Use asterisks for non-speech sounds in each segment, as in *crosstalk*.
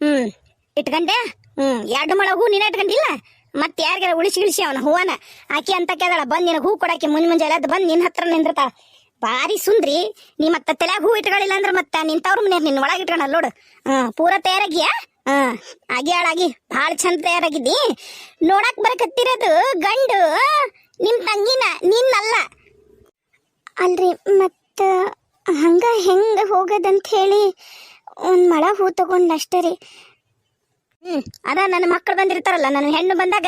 ಹ್ಮ್. ಇಟ್ಕಂಡೆ? ಹ್ಮ್. ಎರಡು ಮಳ ಹೂ ನೀನ ಇಟ್ಕೊಂಡಿಲ್ಲ? ಮತ್ತೆ ಯಾರಿಗಾರ ಉಳಿಸಿ ಇಳಿಸಿ ಅವನ ಹೂವನ? ಆಕಿ ಅಂತ ಕೇಳ ಬಂದ್ ನಿನಗೆ ಹೂ ಕೊಡಕ್ಕೆ ಮುಂಜ್ ಮುಂಜಾನೆ ಅದು ಬಂದ್ ನಿನ್ ಹತ್ರ ನಿಂದಿರ್ತಾಳ. ಬಾರಿ ಸುಂದ್ರಿ ನೀ ಮತ್ತ ತಲೆಯಾಗ ಹೂ ಇಟ್ಕೊಳ್ಳಿಲ್ಲ ಅಂದ್ರೆ ಮತ್ತೆ ನಿಂತವ್ರ ಮನೆ ನಿನ್ನ ಒಳಗೆ ಇಟ್ಕೊಳಲ್ಲ ನೋಡು. ಹ್ಮ್ ಪೂರ ತಯಾರಾಗಿಯಾ? ಹ್ಮ್. ಆಗಿ ಹಾಳಾಗಿ ಭಾಳ ಚಂದ ತಯಾರಾಗಿದ್ದಿ. ನೋಡಕ್ ಬರಕತ್ತಿರೋದು ಗಂಡು ನಿಮ್ ತಂಗಿನ ನಿನ್ನಲ್ಲ. ಅಲ್ರಿ ಮತ್ತ ಹಂಗ ಹೆಂಗ ಹೋಗದಂತ ಹೇಳಿ ಒಂದ್ ಮಳ ಹೂ ತಗೊಂಡಷ್ಟೇ ರೀ. ಹ್ಮ್. ಅದ ನನ್ನ ಮಕ್ಕಳು ಬಂದಿರ್ತಾರಲ್ಲ ನನ್ನ ಹೆಣ್ಣು ಬಂದಾಗ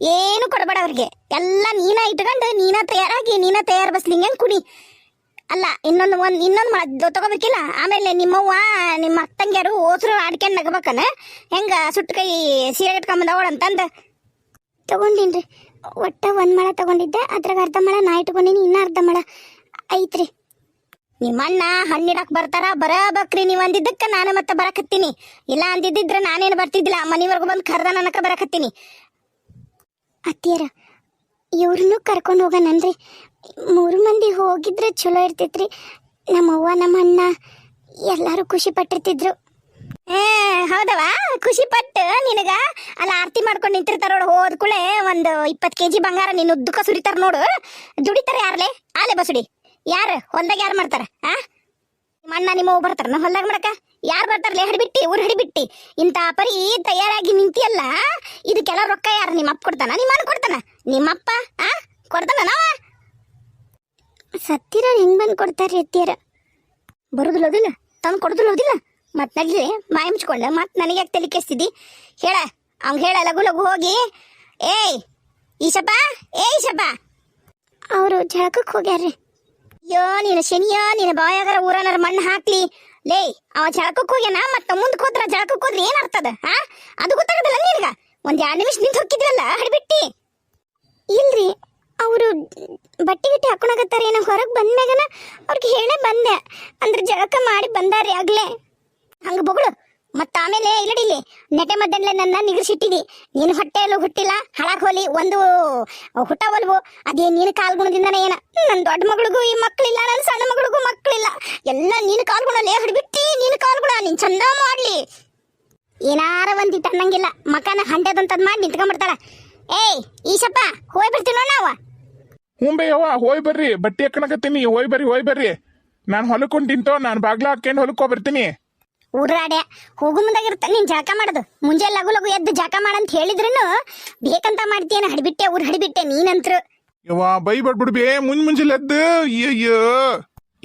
ಏನು ಕೊಡಬೇಡ ಅವ್ರಿಗೆ. ಎಲ್ಲ ನೀನ ಇಟ್ಕೊಂಡು ನೀನ ತಯಾರಾಗಿ ನೀನ ತಯಾರು ಬಸ್ಲಿಂಗ್ ಕುಡಿ ಅಲ್ಲ ಇನ್ನೊಂದು ಒಂದ್ ಇನ್ನೊಂದು ಮಳ ತಗೋಬೇಕಿಲ್ಲ? ಆಮೇಲೆ ನಿಮ್ಮವ್ವ ನಿಮ್ಮ ಅತ್ತಂಗಿಯರು ಓಸರು ಆಡ್ಕೊಂಡು ನಗಬೇಕನ? ಹೆಂಗ ಸುಟ್ಟು ಕೈ ಸೀರೆ ಇಟ್ಕೊಂಬಂದವಳ ಅಂತಂದ? ತಗೊಂಡಿನ್ರಿ. ಒಟ್ಟ ಒಂದು ಮಳ ತಗೊಂಡಿದ್ದೆ ಅದ್ರಾಗ ಅರ್ಧ ಮಳ ನಾ ಇಟ್ಕೊಂಡಿನಿ ಇನ್ನ ಅರ್ಧ ಮಳ ಐತ್ರಿ. ನಿಮ್ಮಣ್ಣ ಹಣ್ಣಿಡಕ್ ಬರ್ತಾರ, ಬರಬೇಕ್ರಿ ನೀವ್ ಅಂದಿದ್ದಕ್ಕ ನಾನು ಮತ್ತೆ ಬರಕತ್ತೀನಿ. ಇಲ್ಲ ಅಂದಿದ್ದಿದ್ರೆ ನಾನೇನು ಬರ್ತಿದ್ದಿಲ್ಲ, ಮನೆವರೆಗೂ ಬಂದು ಕರ್ದ ನನಕ ಬರಕತ್ತೀನಿ. ಅತ್ತಿಯರ, ಇವ್ರನ್ನೂ ಕರ್ಕೊಂಡು ಹೋಗೋಣನ್ರಿ ಮೂರು ಮಂದಿ ಹೋಗಿದ್ರೆ ಚಲೋ ಇರ್ತೈತ್ರಿ. ನಮ್ಮವ್ವ ನಮ್ಮ ಅಣ್ಣ ಎಲ್ಲರೂ ಖುಷಿ ಪಟ್ಟಿರ್ತಿದ್ರು. ಏ, ಹೌದವ? ಖುಷಿ ಪಟ್ಟು ನಿನಗ? ಅಲ್ಲ, ಆರತಿ ಮಾಡ್ಕೊಂಡು ನಿಂತಿರ್ತಾರ ನೋಡು, ಹೋದ ಒಂದು ಇಪ್ಪತ್ತು ಕೆ ಜಿ ಬಂಗಾರ ನಿನ್ನ ಉದ್ದಕ್ಕ ಸುರಿತಾರ ನೋಡು. ದುಡಿತಾರೆ ಯಾರಲೆ? ಆಲೆ ಬಸುಡಿ ಯಾರು? ಹೊಲ್ದಾಗ ಯಾರು ಮಾಡ್ತಾರ? ಆ? ನಿಮ್ಮ ನಿಮ್ಮ ಅವ್ ಬರ್ತಾರ ನಾ ಹೊಲ್ದಾಗ ಮಾಡಕ? ಯಾರು ಬರ್ತಾರಲ್ಲ ಹಿಡಿಬಿಟ್ಟಿ, ಊರು ಹಿಡಿಬಿಟ್ಟಿ. ಇಂಥ ಪರಿ ತಯಾರಾಗಿ ನಿಂತಿಯಲ್ಲ ಇದಕ್ಕೆಲ್ಲ ರೊಕ್ಕ ಯಾರು ನಿಮ್ಮ ಅಪ್ಪ ಕೊಡ್ತಾನ, ನಿಮ್ಮ ಅಣ್ಣ ಕೊಡ್ತಾನ? ನಿಮ್ಮಪ್ಪ ಆ? ಕೊಡ್ತಾನ ನಾವ? ಸತ್ತಿರ ಹೆಂಗ್ ಬಂದು ಕೊಡ್ತಾರ ಎತ್ತಿಯರ ಬರುದಿಲ್ಲ ಹೋದಿಲ್ಲ ತಂದು ಕೊಡುದಿಲ್ಲ ಹೋದಿಲ್ಲ ಮತ್ ನಡ್ಲಿ ಮಾಯ ಮುಚ್ಕೊಂಡ, ಮತ್ ನನಗೆ ಯಾಕೆ ತಲೆ ಕೆಸ್ತಿದ್ದಿ ಹೇಳ, ಅವ್ನ್ ಹೇಳ ಲಘು ಲಘು ಹೋಗಿ. ಏಯ್, ಈಶಪ್ಪ, ಏ, ಈಶಪ್ಪ. ಅವರು ಜಳಕಕ್ಕೆ ಹೋಗ್ಯಾರ್ರಿ. ಅಯ್ಯೋ ನೀನು ಶನಿಯೋ, ನೀನು ಬಾಯಾಗರ ಊರನರ ಮಣ್ಣು ಹಾಕ್ಲಿ. ಲೇ, ಅವ ಜಳಕಕ್ಕೆ ಹೋಗ್ಯಾನ ಮತ್ತೆ ಮುಂದಕ್ಕೆ ಹೋದ್ರ ಜಳಕಕ್ಕೆ ಹೋದ್ರೆ ಏನ್ ಅರ್ಥದ ಹಾ ಅದು ಗೊತ್ತಾಗದಲ್ಲ ನಿನಗ? ಒಂದ್ ಎರಡು ನಿಮಿಷ ನಿಂತು ಹೋಗಿದ್ವಲ್ಲ ಹಡಿಬಿಟ್ಟಿ? ಇಲ್ರಿ, ಅವರು ಬಟ್ಟೆ ಗಿಟ್ಟೆ ಹಾಕೊಳಕತ್ತಾರ ಏನೋ ಹೊರಗೆ ಬಂದ್ಮ್ಯಾಗನ ಅವ್ರಿಗೆ ಹೇಳೇ ಬಂದೆ. ಅಂದ್ರೆ ಜಳಕ ಮಾಡಿ ಬಂದಾರಿ ಆಗ್ಲೇ. ಹಂಗ ಬೊಗಳು ಮತ್ತ ಆಮೇಲೆ ಇಲ್ಲಡಿಲಿ ನೆಟೆ ಮದ್ದನ್ಲೆ ನನ್ನ ನಿಗರ್ಸಿಟ್ಟಿದಿ. ನೀನು ಹೊಟ್ಟೆಯಲ್ಲೂ ಹುಟ್ಟಿಲ್ಲ ಹಳಕ್ ಹೋಲಿ, ಒಂದು ಹುಟ್ಟ ಹೊಲ್ವು. ಅದೇ ನೀನು ಕಾಲ್ಗುಣದಿಂದನೇ ಏನ? ನನ್ನ ದೊಡ್ಡ ಮಗಳಿಗೂ ಈ ಮಕ್ಕಳಿಲ್ಲ ನನ್ನ ಸಣ್ಣ ಮಗಳಿಗೂ ಮಕ್ಕಳಿಲ್ಲ ಎಲ್ಲ ನೀನು ಕಾಲ್ಗುಣಲ್ಲೇ ಹಿಡ್ಬಿಟ್ಟಿ, ನೀನು ಕಾಲ್ಗುಣ ನೀನ್ ಚಂದ ಮಾಡ್ಲಿ ಏನಾರ ಒಂದಿಟ್ಟು ಅನ್ನಂಗಿಲ್ಲ. ಮಕನ ಹಂಡೆದಂತದ್ ಮಾಡಿ ನಿಂತ್ಕೊಂಡ್ಬಿಡ್ತಾಳ ಏಯ್, ಈಶಪ್ಪ, ಹೋಯ್ ಬರ್ತೀನೋ ನಾವ? ಹ್ಞೂ ಬೈ ಯವ್ವ, ಹೋಯ್ ಬರ್ರಿ. ಬಟ್ಟೆ ಹಾಕಣಕತ್ತೀನಿ ಹೋಯ್ ಬರ್ರಿ ಹೋಯ್ ಬರ್ರಿ. ನಾನು ಹೊಲಕ್ಕೊಂಡ್ ತಿಂತೋ ನಾನು ಬಾಗ್ಲ ಹಾಕ್ಕೊಂಡು ಹೊಲಕ್ಕೆ ಬರ್ತೀನಿ. ಊರಾಡೆ ಹೋಗು ಮುಂದಾಗಿರುತ್ತ ನೀನ್ ಜಳಕ ಮಾಡೋದು. ಮುಂಜಾನೆ ಲಗು ಲಗು ಎದ್ದು ಜಳಕ ಮಾಡಂತ ಹೇಳಿದ್ರು ಬೇಕಂತ ಮಾಡ್ತೀಯನ ಹಡಿಬಿಟ್ಟೆ ಊರ್ ಹಡಿಬಿಟ್ಟೆ ನೀನಂತ್ರು. ಯವ್ವ ಬೈ ಬಡ್ಬಿಡ್ಬಿ ಮುಂಜ್ ಮುಂಜಾನೆ ಎದ್ದು ಅಯ್ಯಯ್ಯೋ.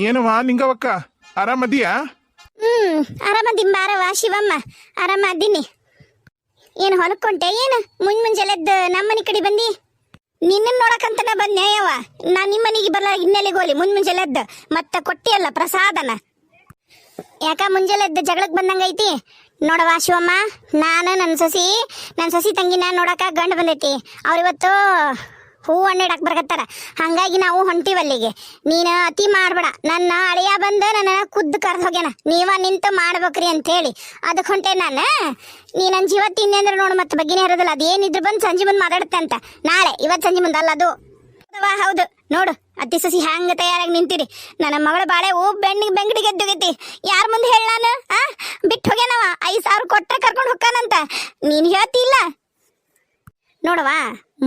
ಏನವ್ವ ನಿಂಗವಕ್ಕ ಆರಾಮದಿಯಾ? ಹ್ಮ್ ಆರಾಮದಿ ಬಾರವ ಶಿವಮ್ಮ ಆರಾಮದೀನಿ. ಏನು ಹೊಲಕ್ಕೊಂಟೆ ಏನು? ಮುಂಜ್ ಮುಂಜಾನೆದ್ದು ನಮ್ಮನೆ ಕಡೆ ಬಂದಿ? ನಿನ್ನ ನೋಡಕಂತ ನಾ ಬಂದೆ ಯವ್ವ. ನಾ ನಿಮ್ಮನಿಗೆ ಬರಲ್ಲ ಹಿನ್ನೆಲೆಗೆ ಹೋಲಿ? ಮುಂಜ್ ಮುಂಜಾನೆದ್ದು ಮತ್ತೆ ಕೊಟ್ಟಿಯಲ್ಲ ಪ್ರಸಾದನ. ಯಾಕ ಮುಂಜಾನೆದ್ದು ಜಗಳಕ್ಕೆ ಬಂದಂಗೈತಿ ನೋಡವ ಶಿವಮ್ಮ, ನಾನು ನನ್ನ ಸಸಿ ನನ್ನ ಸಸಿ ತಂಗಿನ ನೋಡಕ ಗಂಡು ಬಂದೈತಿ. ಅವ್ರಿವತ್ತು ಹೂ ಹಣ್ಣು ಇಡಕ್ ಬರಕತ್ತಾರ. ಹಂಗಾಗಿ ನಾವು ಹೊಂಟಿವಲ್ಲಿಗೆ ನೀನು ಅತಿ ಮಾಡ್ಬೇಡ. ನನ್ನ ಅಳಿಯ ಬಂದು ನನ್ನ ಖುದ್ದು ಕರ್ದು ಹೋಗ್ಯಾನ. ನೀವ ನಿಂತು ಮಾಡ್ಬೇಕ್ರಿ ಅಂತ ಹೇಳಿ ಅದಕ್ಕೆ ಹೊಂಟೆ ನಾನು. ನೀ ನನ್ನ ಜೀವ ತಿಂದೆ ಅಂದ್ರೆ ನೋಡು, ಮತ್ತೆ ಬಗ್ಗಿನೇ ಇರೋದಿಲ್ಲ. ಅದೇನಿದ್ರು ಬಂದು ಸಂಜೆ ಬಂದು ಮಾತಾಡುತ್ತೆ ಅಂತ. ನಾಳೆ ಇವತ್ತು ಸಂಜೆ ಮುಂದೆ ಅದು. ಹೌದು. ನೋಡು, ಅತ್ತಿ ಸಸಿ ಹ್ಯಾಂಗ ತಯಾರಾಗಿ ನಿಂತಿರಿ ನನ್ನ ಮಗಳ ಬಾಳೆ ಓ ಬೆಣ್ಣಿಗೆ ಬೆಂಗಡಿಗೆ ಎದ್ದುಗೈತಿ ಯಾರ ಮುಂದೆ ಹೇಳ ಆ? ಬಿಟ್ಟು ಹೋಗ್ಯಾನವ. ಐದು ಸಾವಿರ ಕೊಟ್ಟ ಕರ್ಕೊಂಡು ಹೋಗ್ತಾನಂತ. ನೀನು ಹೇಳ್ತಿಲ್ಲ? ನೋಡವ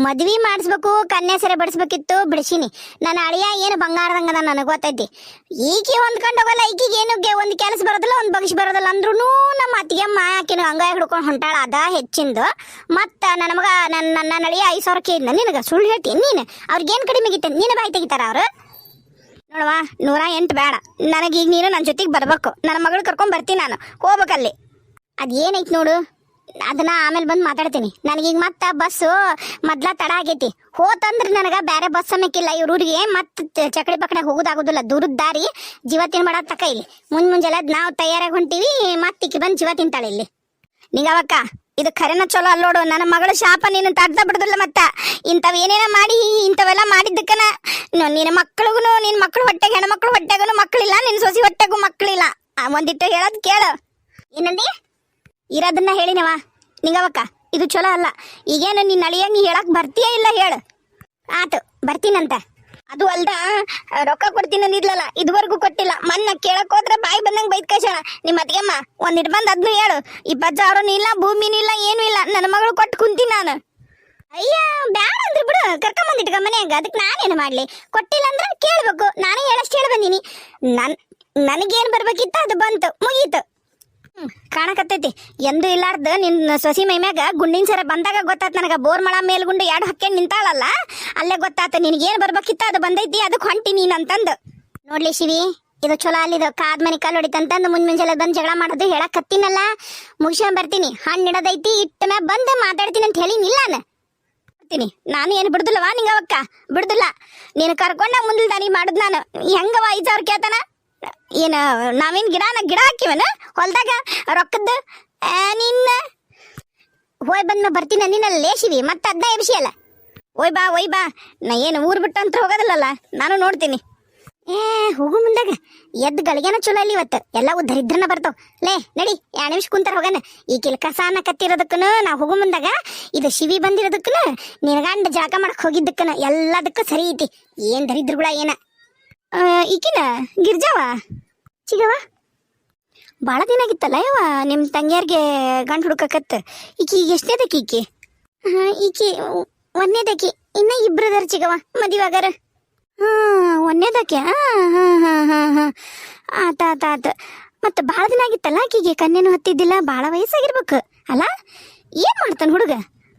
ಮದ್ವಿ ಮಾಡಿಸ್ಬೇಕು ಕನ್ಯಾ ಸೆರೆ ಬಡಿಸ್ಬೇಕಿತ್ತು, ಬಿಡಿಸಿನಿ. ನನ್ನ ಅಳಿಯ ಏನು ಬಂಗಾರದಂಗದ ನನಗೆ ಗೊತ್ತೈತಿ ಈಕೆ ಹೊಂದ್ಕೊಂಡು ಹೋಗಲ್ಲ ಈಕಿಗೆ ಏನು ಒಂದು ಕೆಲಸ ಬರೋದಿಲ್ಲ, ಒಂದು ಬಗ್ಸ್ ಬರೋದಿಲ್ಲ ಅಂದ್ರೂ ನಮ್ಮ ಅತ್ತಿಗೆಮ್ಮ ಆಕಿನ ಹಂಗಾಗಿ ಹಿಡ್ಕೊಂಡು ಹೊಂಟಾಳ, ಅದ ಹೆಚ್ಚಿಂದು. ಮತ್ತು ನನ್ನ ಮಗ ನನ್ನ ನನ್ನ ಅಳಿಯ ಐದು ಸಾವಿರ ಕೇಳಿದ್ನ ನಿನಗೆ ಸುಳ್ಳು ಹೇಳ್ತೀನಿ ನೀನು. ಅವ್ರಿಗೇನು ಕಡಿಮೆ ಆಗಿತ್ತೆ ನೀನು ಬಾಯಿ ತೆಗಿತಾರ ಅವರು? ನೋಡವಾ ನೂರ ಎಂಟು ಬೇಡ. ನನಗೀಗ ನೀನು ನನ್ನ ಜೊತೆಗೆ ಬರಬೇಕು. ನನ್ನ ಮಗಳು ಕರ್ಕೊಂಡು ಬರ್ತೀನಿ ನಾನು. ಹೋಗ್ಬೇಕಲ್ಲಿ. ಅದೇನೈತಿ ನೋಡು? ಅದನ್ನ ಆಮೇಲೆ ಬಂದು ಮಾತಾಡ್ತೀನಿ. ನನಗೀಗ ಮತ್ತೆ ಬಸ್ಸು ಮೊದ್ಲ ತಡ ಆಗೈತಿ. ಹೋತಂದ್ರೆ ನನಗೆ ಬೇರೆ ಬಸ್ ಸಮಯಕ್ಕಿಲ್ಲ. ಇವ್ರ ಊರಿಗೆ ಮತ್ತೆ ಚಕಡಿ ಪಕಡೆ ಹೋಗೋದಾಗೋದಿಲ್ಲ. ದೂರದ ದಾರಿ ಜೀವ ತಿನ್ಬೇಡ ತಕ ಇಲ್ಲಿ. ಮುಂಜ್ ಎದ್ದು ನಾವು ತಯಾರಾಗಿ ಹೊಂಟೀವಿ ಮತ್ತಿಕ್ಕಿ ಬಂದು ಜೀವ ತಿಂತಾಳೆ ಇಲ್ಲಿ. ನಿಂಗವಕ್ಕ ಇದು ಖರೇನ ಚಲೋ ಅಲ್ಲೋಡು ನನ್ನ ಮಗಳ ಶಾಪ ನೀನು ತಡ್ದ ಬಿಡುದಿಲ್ಲ ಮತ್ತ. ಇಂಥವ್ ಏನೇನ ಮಾಡಿ, ಇಂಥವೆಲ್ಲ ಮಾಡಿದ್ದಕ್ಕನ ನಿನ್ನ ಮಕ್ಕಳಿಗೂ ನಿನ್ನ ಮಕ್ಕಳು ಹೊಟ್ಟೆಗೆ, ಹೆಣ್ಮಕ್ಳು ಹೊಟ್ಟೆಗೂ ಮಕ್ಕಳಿಲ್ಲ ನಿನ್ನ ಸೊಸಿ ಹೊಟ್ಟೆಗೂ ಮಕ್ಕಳಿಲ್ಲ ಒಂದಿಟ್ಟು ಹೇಳೋದು ಕೇಳು. ಏನಂದಿ? ಇರೋದನ್ನ ಹೇಳಿನವ ನಿಂಗವಕ್ಕ, ಇದು ಚಲೋ ಅಲ್ಲ. ಈಗೇನು ನಿನ್ನ ಅಳಿಯಾಗ ನೀ ಹೇಳಕ್ ಬರ್ತೀಯ ಇಲ್ಲ ಹೇಳು. ಆತು, ಬರ್ತೀನಂತ. ಅದು ಅಲ್ದ, ರೊಕ್ಕ ಕೊಡ್ತೀನಿ ಅಂದಿದ್ಲಲ್ಲ, ಇದುವರೆಗೂ ಕೊಟ್ಟಿಲ್ಲ. ಮೊನ್ನೆ ಕೇಳಕ್ ಹೋದ್ರೆ ಬಾಯಿ ಬಂದಂಗೆ ಬೈದ್ ನಿಮ್ಮ ಅತ್ತಿಗೆಮ್ಮ, ಒಂದ್ ಬಂದ್ ಅದ್ನು ಹೇಳು. ಇಪ್ಪತ್ತು ಸಾವಿರನೂ ಇಲ್ಲ, ಭೂಮಿನೂ ಇಲ್ಲ, ಏನೂ ಇಲ್ಲ. ನನ್ನ ಮಗಳು ಕೊಟ್ಟು ಕುಂತೀನಿ ನಾನು. ಅಯ್ಯ, ಬ್ಯಾಡ ಅಂದ್ರೆ ಬಿಡು. ಕರ್ಕೊಂಡ್ ಬಂದಿಟ್ಕ ಮನ್ಯಾಗ. ಅದಕ್ಕೆ ನಾನೇನು ಮಾಡ್ಲಿ? ಕೊಟ್ಟಿಲ್ಲ ಅಂದ್ರೆ ಕೇಳ್ಬೇಕು. ನಾನೇ ಹೇಳಷ್ಟು ಹೇಳಿ ಬಂದೀನಿ. ನನ್, ನನಗೇನು ಬರ್ಬೇಕಿತ್ತ, ಅದು ಬಂತು. ಮುಗೀತು. ಕಾಣಕತ್ತೈತಿ. ಎಂದು ಇಲ್ಲಾರ್ದ ನಿನ್ನ ಸೊಸಿ ಮೈ ಮ್ಯಾಗ ಗುಂಡಿನ ಸರ ಬಂದಾಗ ಗೊತ್ತಾತ್ ನನಗ ಬೋರ್ ಮಳ ಮೇಲ್ಗುಂಡು ಎರಡು ಹಕ್ಕೆ ನಿಂತಾಳಲ್ಲ? ಅಲ್ಲೇ ಗೊತ್ತಾತ ನಿನಗೇನು ಬರ್ಬೇಕಿತ್ತ ಅದು ಬಂದೈತಿ ಅದಕ್ಕೆ ಹೊಂಟಿ ನೀನು ಅಂತಂದು. ನೋಡ್ಲಿ ಶಿವಿ, ಇದು ಚಲೋ ಅಲ್ಲಿದು ಕಾದ್ ಮನಿ ಕಾಲು ಹೊಡಿತಂತಂದು ಮುಂಜ್ ಮುಂಜಾನೆ ಬಂದು ಜಗಳ ಮಾಡೋದು ಹೇಳಕ್ ಕತ್ತಿನಲ್ಲ ಮುಗಿಸ್ಕೊಂಡ್ ಬರ್ತೀನಿ, ಹಣ್ಣು ಇಡದೈತಿ ಇಟ್ಟ ಮ್ಯಾಗ ಬಂದು ಮಾತಾಡ್ತೀನಿ ಅಂತ ಹೇಳಿ ನಿಲ್ಲ ಬರ್ತೀನಿ, ನಾನು ಏನು ಬಿಡುದಿಲ್ಲವಾ ನಿಂಗ ಅವಕ್ಕ? ಬಿಡುದಿಲ್ಲ. ನೀನು ಕರ್ಕೊಂಡ ಮುಂದಿಲ್ ದಾನಿ ಮಾಡುದು ನಾನು? ಹೆಂಗವ ಐದು ಸಾವಿರ ಕೇಳ್ತಾನ? ಏನ, ನಾವೇನ್ ಗಿಡನ ಗಿಡ ಹಾಕಿವನ? ಹೊಲ್ದಾಗ ರೊಕ್ಕದ್ದು ನಿನ್ನ. ಹೋಯ್ ಬಂದ್ಮ ಬರ್ತೀನಿ ನಿನ್ನ ಲೇಸಿವಿ, ಮತ್ತೆ ಅದನ್ನ ಎಬ್ಸಿಯಲ್ಲ ಓಯ್ ಬಾ ಓಯ್ ಬಾ. ನಾ ಏನು ಊರು ಬಿಟ್ಟು ಅಂತ ಹೋಗೋದಿಲ್ಲಲ್ಲ, ನಾನು ನೋಡ್ತೀನಿ. ಏ, ಹೋಗು ಮುಂದಾಗ. ಎದ್ದು ಗಳಿಗೆನ ಚಲೋ ಅಲ್ಲಿ ಇವತ್ತು. ಎಲ್ಲವೂ ದರಿದ್ರನ ಬರ್ತಾವ. ಲೇ, ನಡಿ, ಎರಡು ನಿಮಿಷ ಕುಂತಾರ ಹೋಗನ. ಈ ಕಿಲ್ ಕಸಾನ ಕತ್ತಿರೋದಕ್ಕನು, ನಾ ಹೋಗು ಮುಂದಾಗ. ಇದು ಶಿವಿ ಬಂದಿರೋದಕ್ಕನು, ನಿನಗಂಡ ಜಳಕ ಮಾಡಕ್ ಹೋಗಿದ್ದಕ್ಕನ, ಎಲ್ಲದಕ್ಕೂ ಸರಿ ಐತಿ. ಏನ್ ದರಿದ್ರಗಳ, ಏನ? ಈಕಿನ ಗಿರ್ಜಾವ? ಚಿಗವ ಭಾಳ ದಿನ ಆಗಿತ್ತಲ್ಲ ಯವ್ವ ನಿಮ್ಮ ತಂಗಿಯರ್ಗೆ ಗಂಡು ಹುಡುಕಕತ್ತ. ಈಕಿ ಎಷ್ಟನೇದಕ್ಕೆ ಈಕಿ? ಹಾ, ಈಕಿ ಒಂದನೇದಕ್ಕಿ ಇನ್ನ ಇಬ್ಬರದಾರ ಚಿಗವ ಮದಿವಾಗಾರ ಹಾ ಒಂದನೇದಕ್ಕೆ? ಹಾ ಹಾ ಹಾ ಹಾ ಹಾ. ಆತ ಆತ ಆತ. ಮತ್ತೆ ಭಾಳ ದಿನ ಆಗಿತ್ತಲ್ಲ ಆಕಿಗೆ ಕನ್ಯನು ಹತ್ತಿದ್ದಿಲ್ಲ ಭಾಳ ವಯಸ್ಸಾಗಿರ್ಬೇಕು. ಅಲ್ಲ ಏನು ಮಾಡ್ತಾನೆ ಹುಡುಗ?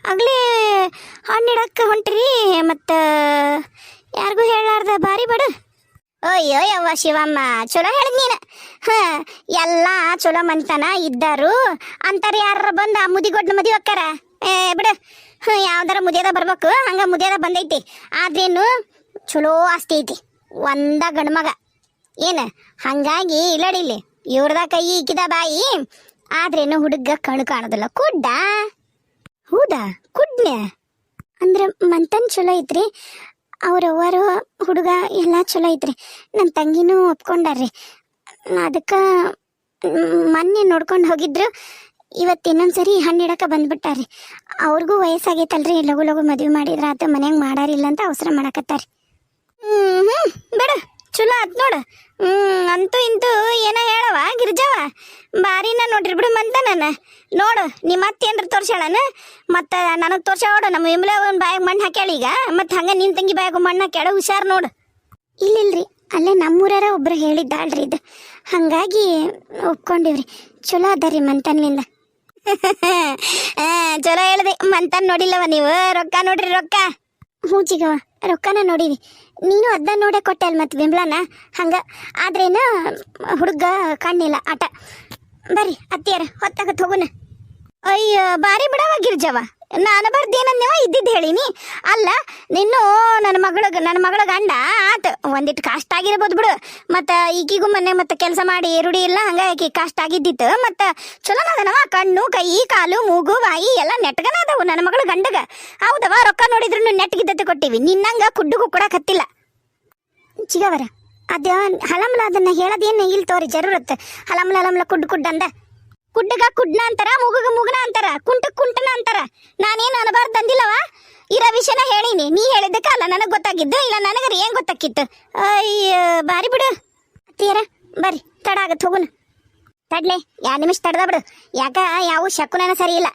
ಆಗ್ಲೇ ಹಣ್ಣಿಡಕ್ಕೆ ಹೊಂಟ್ರಿ ಮತ್ತು ಯಾರಿಗೂ ಹೇಳಾರ್ದ ಬಾರಿ ಬಡ ಅಯ್ಯೋ, ಯವ್ವ ಶಿವಮ್ಮ, ಚಲೋ ಹೇಳಿದ್ ನೀನು. ಹ, ಎಲ್ಲ ಚಲೋ ಮನ್ತನ ಇದ್ದಾರು. ಅಂತಾರೆ ಯಾರ ಬಂದ ಮುದಿಗೊಡ್ನ ಮದಿ ಹೊಕ್ಕಾರ ಏ, ಬಿಡು. ಹ, ಯಾವ್ದಾರ ಮುದಿಯದ ಬರ್ಬೇಕು, ಹಂಗ ಮುದಿಯದ ಬಂದೈತಿ. ಆದ್ರೇನು ಚಲೋ ಆಸ್ತಿ ಐತಿ. ಒಂದ ಗಂಡ್ಮಗ ಏನ, ಹಂಗಾಗಿ ಇಲ್ಲಡಿಲ್ಲಿ ಇವ್ರದ ಕೈ ಇಕ್ಕಿದ ಬಾಯಿ. ಆದ್ರೇನು ಹುಡುಗ ಕಣ್ ಕಾಣೋದಿಲ್ಲ. ಕುಡ್ಡ? ಹೌದಾ? ಕುಡ್ನೆ ಅಂದ್ರೆ ಮಂತನ್ ಚಲೋ ಐತ್ರಿ. ಅವ್ರವ್ವರು ಹುಡುಗ ಎಲ್ಲ ಚಲೋ ಐತ್ರಿ. ನನ್ನ ತಂಗಿನೂ ಒಪ್ಕೊಂಡಾರ್ರಿ. ಅದಕ್ಕೆ ಮೊನ್ನೆ ನೋಡ್ಕೊಂಡು ಹೋಗಿದ್ರು. ಇವತ್ತು ಇನ್ನೊಂದ್ಸರಿ ಹಣ್ಣು ಇಡಕ್ಕೆ ಬಂದ್ಬಿಟ್ಟಾರ್ರಿ. ಅವ್ರಿಗೂ ವಯಸ್ಸಾಗೈತಲ್ರಿ. ಲಘು ಲಘು ಮದುವೆ ಮಾಡಿದ್ರೆ ಆತ ಮನ್ಯಾಗ ಮಾಡಾರಿಲ್ಲ ಅಂತ ಅವಸರ ಮಾಡಕತ್ತಾರ್ರಿ. ಹ್ಞೂ ಹ್ಞೂ ಬೇಡ. ಚಲೋ ಆತ್ ನೋಡು. ಹ್ಮ್ ಅಂತೂ ಇಂತೂ ಏನ ಹೇಳವ ಗಿರ್ಜವ? ಬಾರಿನ ನೋಡ್ರಿ ಬಿಡು ಮಂತ ನಾನು ನೋಡು ನಿಮ್ಮ ಅತ್ತೆ ಏನ್ರ ತೋರ್ಸ್ಯಾಳನ? ಮತ್ತು ನನಗೆ ತೋರ್ಸಾವಡು ನಮ್ಮ ವಿಮಲೆ ಒಂದು ಬಾಯಾಗ ಮಣ್ಣು ಹಾಕ್ಯಾಳ ಈಗ. ಮತ್ತು ಹಂಗೆ ನಿನ್ನ ತಂಗಿ ಬಾಯಾಗ ಮಣ್ಣು ಹಾಕ್ಯಾಳ ಹುಷಾರು ನೋಡು. ಇಲ್ಲಿಲ್ರಿ ಅಲ್ಲೇ ನಮ್ಮೂರಾರ ಒಬ್ರು ಹೇಳಿದ್ದಾಳ್ರಿ ಇದು. ಹಾಗಾಗಿ ಒಪ್ಕೊಂಡಿವ್ರಿ. ಚಲೋ ಅದಾರಿ ಮಂತನ್ಲಿಂದ ಆ, *laughs* ಚಲೋ ಹೇಳ್ದೆ. ಮಂತನ್ ನೋಡಿಲ್ಲವ ನೀವು. ರೊಕ್ಕ ನೋಡ್ರಿ ರೊಕ್ಕ. ಹ್ಞೂ ರೊಕ್ಕನ ನೋಡಿವಿ ನೀನು ಅದನ್ನ ನೋಡೇ ಕೊಟ್ಟೆ ಅಲ್ಲಿ ಮತ್ತೆ ಬಿಂಬ್ಳನ? ಹಂಗ. ಆದ್ರೇನು, ಹುಡುಗ ಕಾಣಿಲ್ಲ ಆಟ. ಬರ್ರಿ, ಅತ್ತಿಯರ, ಹೊತ್ತಾಗತ್ ಹೋಗೋಣ ಅಯ್ಯ, ಬಾರಿ ಬಿಡವ ಗಿರ್ಜವ ನಾನು ಬರ್ದೇನನ್ನೇವ ಇದ್ದಿದ್ದು ಹೇಳಿನಿ. ಅಲ್ಲ, ನಿನ್ನು ನನ್ನ ಮಗಳಿಗೆ ನನ್ನ ಮಗಳ ಗಂಡ ಆತ. ಒಂದಿಟ್ಟು ಕಷ್ಟ ಆಗಿರ್ಬೋದು ಬಿಡು. ಮತ್ತು ಈಗಿಗೂ ಮೊನ್ನೆ ಮತ್ತೆ ಕೆಲಸ ಮಾಡಿ ರೂಢಿ ಇಲ್ಲ, ಹಂಗಾಗಿ ಕಷ್ಟ ಆಗಿದ್ದಿತ್ತು. ಮತ್ತು ಚಲೋ ಅದನವ ಕಣ್ಣು, ಕೈ, ಕಾಲು, ಮೂಗು, ಬಾಯಿ ಎಲ್ಲ ನೆಟ್ಗನ ಅದಾವು ನನ್ನ ಮಗಳ ಗಂಡಗ. ಹೌದವ, ರೊಕ್ಕ ನೋಡಿದ್ರು ನೆಟ್ಗಿದ್ದತೆ ಕೊಟ್ಟಿವಿ. ನಿನ್ನಂಗ ಕುಡ್ಡುಗೂ ಕೊಡಕತ್ತಿಲ್ಲ ಚಿಗವರ ಅದ ಹಲಮ್ಲ ಅದನ್ನ ಹೇಳೋದೇನು ಇಲ್ಲಿ ತೋರಿ, ಜರೂರತ್. ಹಲಮಲ ಹಲಮಲ ಕುಡ್ ಕುಡ್ ಅಂದ. ಕುಡ್ಡಗ ಕುಡ್ನ ಅಂತಾರ, ಮುಗುಗ ಮುಗುನ ಅಂತಾರ, ಕುಂಟ ಕುಂಟನ ಅಂತಾರ. ನಾನೇನು ಅನಬಾರ್ದು ಅಂದಿಲ್ಲವ ಇರೋ ವಿಷಯನ ಹೇಳಿನಿ. ನೀ ಹೇಳಿದ್ದಕ್ಕೆ ಅಲ್ಲ, ನನಗೆ ಗೊತ್ತಾಗಿದ್ದು. ಇಲ್ಲ, ನನಗರ ಏನು ಗೊತ್ತಾಕಿತ್ತು? ಅಯ್ಯ, ಬಾರಿ ಬಿಡು. ಅತ್ತಿಯರ ಬರ್ರಿ ತಡ ಆಗತ್ತೆ ಹೋಗುನ. ತಡ್ಲೆ, ಎರಡು ನಿಮಿಷ ತಡ್ದ ಬಿಡು. ಯಾಕ, ಯಾವ ಶಕುನನ ಸರಿ ಇಲ್ಲ.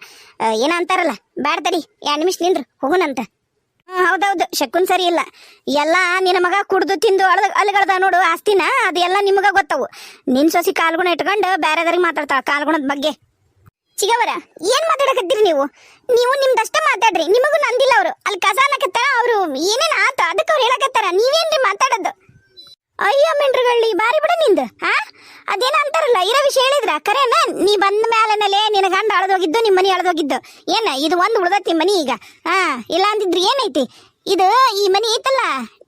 ಏನ ಅಂತಾರಲ್ಲ? ಬ್ಯಾಡ ತಡಿ ಎರಡು ನಿಮಿಷ ನಿಂದ್ರು, ಹೋಗುನಂತ. ಹೌದೌದು. ಶಕುನ್ ಸರಿ ಇಲ್ಲ. ಎಲ್ಲ ನಿನ್ನ ಮಗ ಕುಡ್ದು ತಿಂದು ಅಳದ ಅಲ್ಗಳ್ದ ನೋಡು ಆಸ್ತಿನ, ಅದೆಲ್ಲ ನಿಮಗ ಗೊತ್ತವು. ನಿನ್ ಸೊಸಿ ಕಾಲ್ಗುಣ ಇಟ್ಕೊಂಡು ಬೇರೆದವ್ರಿಗೆ ಮಾತಾಡ್ತಾಳ ಕಾಲ್ಗುಣದ ಬಗ್ಗೆ. ಚಿಗವರ, ಏನ್ ಮಾತಾಡಕತ್ತೀರಿ ನೀವು? ನೀವು ನಿಮ್ದಷ್ಟೇ ಮಾತಾಡ್ರಿ, ನಿಮಗೂ ನಂದಿಲ್ಲ ಅವರು. ಅಲ್ಲಿ ಕಸ ಅನ್ನಕತ್ತಾರ ಅವರು ಏನೇನ್ ಆತ ಅದಕ್ಕೆ ಅವ್ರು ಹೇಳಕತ್ತಾರ. ನೀವೇನ್ರಿ ಮಾತಾಡೋದು? ಅಯ್ಯೋ, ಮೆಂಡ್ರುಗಳ್ಳಿ, ಬಾರಿ ಬಿಡ ನಿಂದು ಹಾ ಅದೇನ ಅಂತಾರಲ್ಲ, ಇರೋ ವಿಷಯ ಹೇಳಿದ್ರ? ಕರೆನ, ನೀ ಬಂದ ಮ್ಯಾಲನಲ್ಲೇ ನಿನ್ನ ಗಂಡ ಅಳದೋಗಿದ್ದು ನಿಮ್ಮ ಮನಿ ಅಳದೋಗಿದ್ದು. ಏನ, ಇದು ಒಂದು ಉಳ್ದತಿ ಮನಿ ಈಗ? ಹಾ ಇಲ್ಲ ಅಂದಿದ್ರೆ ಏನೈತಿ? ಇದು ಈ ಮನಿ ಐತಲ್ಲ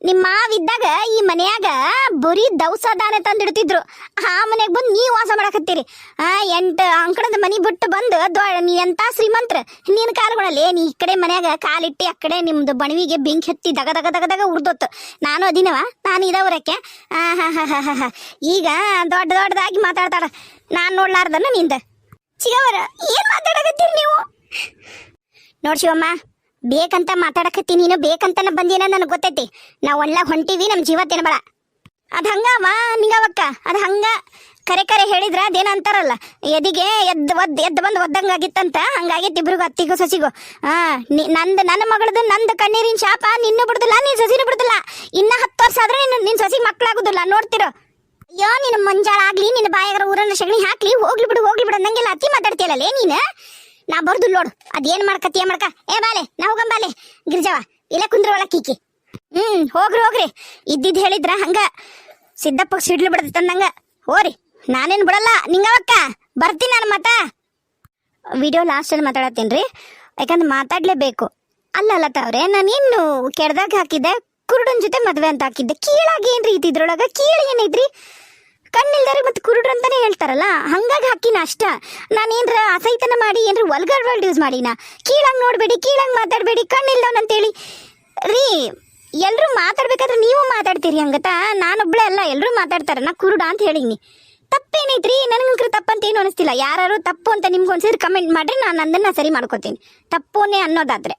ನಿಮ್ಮ ಮಾವಿದ್ದಾಗ ಈ ಮನೆಯಾಗ ಬರೀ ದವಸದಾನೆ ತಂದಿಡ್ತಿದ್ರು. ಆ ಮನೆಗೆ ಬಂದು ನೀವು ವಾಸ ಮಾಡಕತ್ತೀರಿ. ಆ, ಎಂಟು ಅಂಕಣದ ಮನಿ ಬಿಟ್ಟು ಬಂದು ನೀ ಎಂತ ಶ್ರೀಮಂತ್ರ? ನಿನ್ನ ಕಾಲುಗಳಲ್ಲಿ ನೀ ಈ ಕಡೆ ಮನ್ಯಾಗ ಕಾಲಿಟ್ಟಿ, ಆ ಕಡೆ ನಿಮ್ದು ಬಣವಿಗೆ ಬೆಂಕಿ ಹತ್ತಿ ದಗ ದಗ ದಗ ದಗ ಉರ್ದೊತ್ತು. ನಾನು ಅದಿನವ, ನಾನು ಇದಾವ್ರಕ್ಕೆ. ಆ ಈಗ ದೊಡ್ಡ ದೊಡ್ಡದಾಗಿ ಮಾತಾಡ್ತಾಳ ನಾನು ನೋಡ್ಲಾರ್ದನ ನಿಂದ. ಚಿಗವರ ಏನ್ ಮಾತಾಡಕತ್ತೀರಿ ನೀವು? ನೋಡ್ ಶಿವಮ್ಮ. ಬೇಕಂತ ಮಾತಾಡಕತ್ತಿ ನೀನು ಬೇಕಂತನ ಬಂದಿನ ನನಗೆ ಗೊತ್ತೈತಿ. ನಾವು ಒಳ್ಳೆ ಹೊಂಟಿವಿ ನಮ್ಮ ಜೀವ ತಿನ್ಬೇಡ ಅದ್ ವಾ ನಿಂಗವಕ್ಕ, ಅದು ಹಂಗ. ಕರೆ ಕರೆ ಹೇಳಿದ್ರ ಅದೇನ ಅಂತಾರಲ್ಲ, ಎದಿಗೆ ಎದ್ದು ಒದ್ ಎದ್ದು ಬಂದು ಒದ್ದಂಗಾಗಿತ್ತಂತ ಹಂಗಾಗಿತ್ತು ಇಬ್ರಿಗೂ, ಅತ್ತಿಗೂ, ಸಸಿಗೂ. ಹಾ ನಂದ್ ನನ್ನ ಮಗಳದು ನಂದ್ ಕಣ್ಣೀರಿನ ಶಾಪ, ನಿನ್ನೂ ಬಿಡುದಿಲ್ಲ, ನೀನ್ ಸಸಿನೂ ಬಿಡುದಿಲ್ಲ. ಇನ್ನ ಹತ್ತು ವರ್ಷ ಆದ್ರೆ ನಿನ್ನ, ನಿನ್ ಸಸಿ ಮಕ್ಕಳಾಗುದಿಲ್ಲ ನೋಡ್ತಿರೋ. ಅಯ್ಯೋ ನಿನ್ನ ಮಂಜಾಳ ಆಗ್ಲಿ ನಿನ್ನ ಬಾಯಾಗರ ಊರನ್ನ ಶಗಣಿ ಹಾಕ್ಲಿ, ಹೋಗ್ಲಿ ಬಿಡು ಹೋಗ್ಲಿ ಬಿಡು, ನಂಗೆಲ್ಲ ಅತಿ ಮಾತಾಡ್ತೀಯಲ್ಲ ನೀನು? ನಾ ಬರ್ದು ನೋಡು. ಅದೇನ್ ಮಾಡ್ಕತ್ತೀಯ ಮಾಡ್ಕ? ಏ, ಬಾಲೆ, ನಾ ಹೋಗಂಬಾಲೆ ಗಿರಿಜವ, ಇಲ್ಲ ಕುಂದ್ರ ಒಳ ಕೀಕಿ. ಹ್ಮ್, ಹೋಗ್ರಿ ಹೋಗ್ರಿ. ಇದ್ದಿದ್ ಹೇಳಿದ್ರ ಹಂಗ. ಸಿದ್ದಪ್ಪ ಸಿಡ್ಲು ಬಿಡದ ತಂದಂಗ. ಹೋರಿ, ನಾನೇನ್ ಬಿಡಲ್ಲ. ನಿಂಗವಕ್ಕ ಬರ್ತೀನಿ ನಾನು ಮತ ವಿಡಿಯೋ ಲಾಸ್ಟಲ್ಲಿ ಮಾತಾಡತ್ತೇನ್ರಿ? ಯಾಕಂದ್ರೆ ಮಾತಾಡ್ಲೇಬೇಕು. ಅಲ್ಲ ಲತಾ ನಾನು ನಾನೇನು ಕೆಡ್ದಾಗ ಹಾಕಿದ್ದೆ, ಕುರುಡನ್ ಜೊತೆ ಮದ್ವೆ ಅಂತ ಹಾಕಿದ್ದೆ. ಕೀಳಾಗಿ ಏನ್ರಿ ಇದ್ರೊಳಗ? ಕೀಳಿ ಏನೈತ್ರಿ ಕಣ್ಣಿಲ್ದಾರೆ ಮತ್ತು ಕುರುಡ್ರು ಅಂತಾನೆ ಹೇಳ್ತಾರಲ್ಲ? ಹಂಗಾಗಿ ಹಾಕಿನ ಅಷ್ಟ. ನಾನೇನ್ರ ಅಸೈತನ ಮಾಡಿ, ಏನ್ರ ವಲ್ಗರ್ ವರ್ಡ್ ಯೂಸ್ ಮಾಡಿನ? ಕೀಳಂಗ್ ನೋಡ್ಬೇಡಿ, ಕೀಳಂಗ್ ಮಾತಾಡ್ಬೇಡಿ, ಕಣ್ಣಿಲ್ದವನ್ ಅಂತೇಳಿ. ರೀ ಎಲ್ಲರೂ ಮಾತಾಡ್ಬೇಕಾದ್ರೆ ನೀವು ಮಾತಾಡ್ತೀರಿ ಹಂಗತ್ತ? ನಾನೊಬ್ಳೆ ಅಲ್ಲ ಎಲ್ಲರೂ ಮಾತಾಡ್ತಾರ. ನಾ ಕುರುಡ ಅಂತ ಹೇಳಿನಿ ತಪ್ಪೇನೈತ್ರಿ? ನನಗಂಕ್ರ ತಪ್ಪಂತ ಏನು ಅನಿಸ್ತಿಲ್ಲ. ಯಾರು ತಪ್ಪು ಅಂತ ನಿಮ್ಗೆ ಒಂದ್ಸರಿ ಕಮೆಂಟ್ ಮಾಡ್ರಿ, ನಾನು ಅದನ್ನು ಸರಿ ಮಾಡ್ಕೋತೀನಿ. ತಪ್ಪುನೇ ಅನ್ನೋದಾದ್ರೆ.